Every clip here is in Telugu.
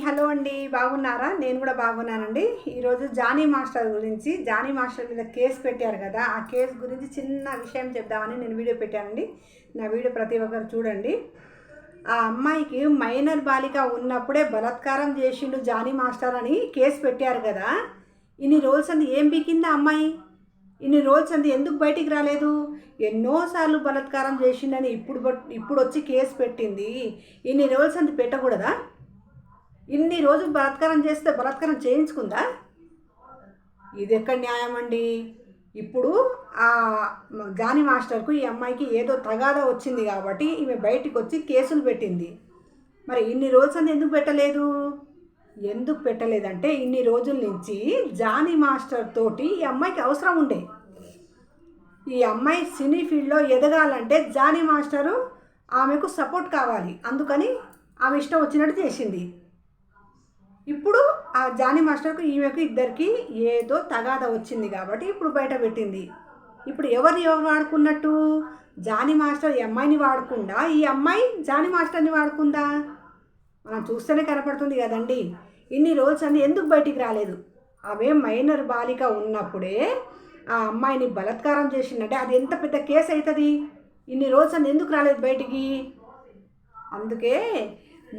హలో అండి బాగున్నారా? నేను కూడా బాగున్నానండి. ఈరోజు జానీ మాస్టర్ గురించి జానీ మాస్టర్ మీద కేసు పెట్టారు కదా ఆ కేసు గురించి చిన్న విషయం చెప్దామని నేను వీడియో పెట్టానండి. నా వీడియో ప్రతి ఒక్కరు చూడండి. ఆ అమ్మాయికి మైనర్ బాలిక ఉన్నప్పుడే బలాత్కారం చేసిండు జానీ మాస్టర్ అని కేసు పెట్టారు కదా. ఇన్ని రోజులు అంది ఏం పీకిందా అమ్మాయి? ఇన్ని రోజులు అంది ఎందుకు బయటికి రాలేదు? ఎన్నోసార్లు బలాత్కారం చేసిండని ఇప్పుడు ఇప్పుడు వచ్చి కేసు పెట్టింది. ఇన్ని రోజులు అంది పెట్టకూడదా? ఇన్ని రోజులు బలాత్కారం చేస్తే బలాత్కారం చేయించుకుందా? ఇది ఎక్కడ న్యాయం అండి ఇప్పుడు ఆ జానీ మాస్టర్కు ఈ అమ్మాయికి ఏదో తగాదా వచ్చింది కాబట్టి ఈమె బయటికి వచ్చి కేసులు పెట్టింది. మరి ఇన్ని రోజులు ఎందుకు పెట్టలేదు? ఎందుకు పెట్టలేదంటే ఇన్ని రోజుల నుంచి జానీ మాస్టర్ తోటి ఈ అమ్మాయికి అవసరం ఉండే. ఈ అమ్మాయి సినీ ఫీల్డ్లో ఎదగాలంటే జానీ మాస్టరు ఆమెకు సపోర్ట్ కావాలి. అందుకని ఆమె ఇష్టం వచ్చినట్టు చేసింది. ఇప్పుడు ఆ జానీ మాస్టర్కు ఈమెకు ఇద్దరికి ఏదో తగాద వచ్చింది కాబట్టి ఇప్పుడు బయట పెట్టింది. ఇప్పుడు ఎవరిని ఎవరు వాడుకున్నట్టు? జానీ మాస్టర్ ఈ అమ్మాయిని వాడకుండా ఈ అమ్మాయి జానీ మాస్టర్ని వాడుకుందా? మనం చూస్తేనే కనపడుతుంది కదండి. ఇన్ని రోజులు అన్ని ఎందుకు బయటికి రాలేదు? ఆమె మైనర్ బాలిక ఉన్నప్పుడే ఆ అమ్మాయిని బలాత్కారం చేసిందంటే అది ఎంత పెద్ద కేసు అవుతుంది ఇన్ని రోజులు ఎందుకు రాలేదు బయటికి? అందుకే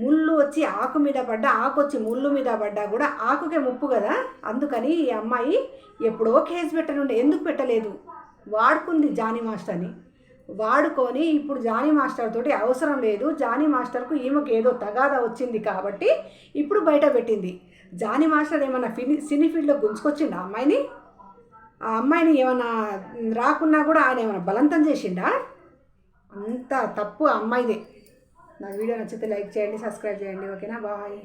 ముళ్ళు వచ్చి ఆకు మీద పడ్డా ఆకు వచ్చి ముళ్ళు మీద పడ్డా కూడా ఆకుకే ముప్పు కదా? అందుకని ఈ అమ్మాయి ఎప్పుడో కేసు పెట్టనుండే. ఎందుకు పెట్టలేదు? వాడుకుంది జానీ మాస్టర్ని. వాడుకొని ఇప్పుడు జానీ మాస్టర్ తోటి అవసరం లేదు. జానీ మాస్టర్కు ఈమెకు ఏదో తగాదా వచ్చింది కాబట్టి ఇప్పుడు బయట పెట్టింది. జానీ మాస్టర్ ఏమన్నా ఫిని సినీ ఫీల్డ్లో గుంజుకొచ్చిండా ఆ అమ్మాయిని? ఆ అమ్మాయిని ఏమన్నా రాకున్నా కూడా ఆయన ఏమైనా బలంతం చేసిండా? అంత తప్పు ఆ అమ్మాయిదే. నా వీడియో నచ్చితే లైక్ చేయండి సబ్స్క్రైబ్ చేయండి. ఓకేనా? బాయ్.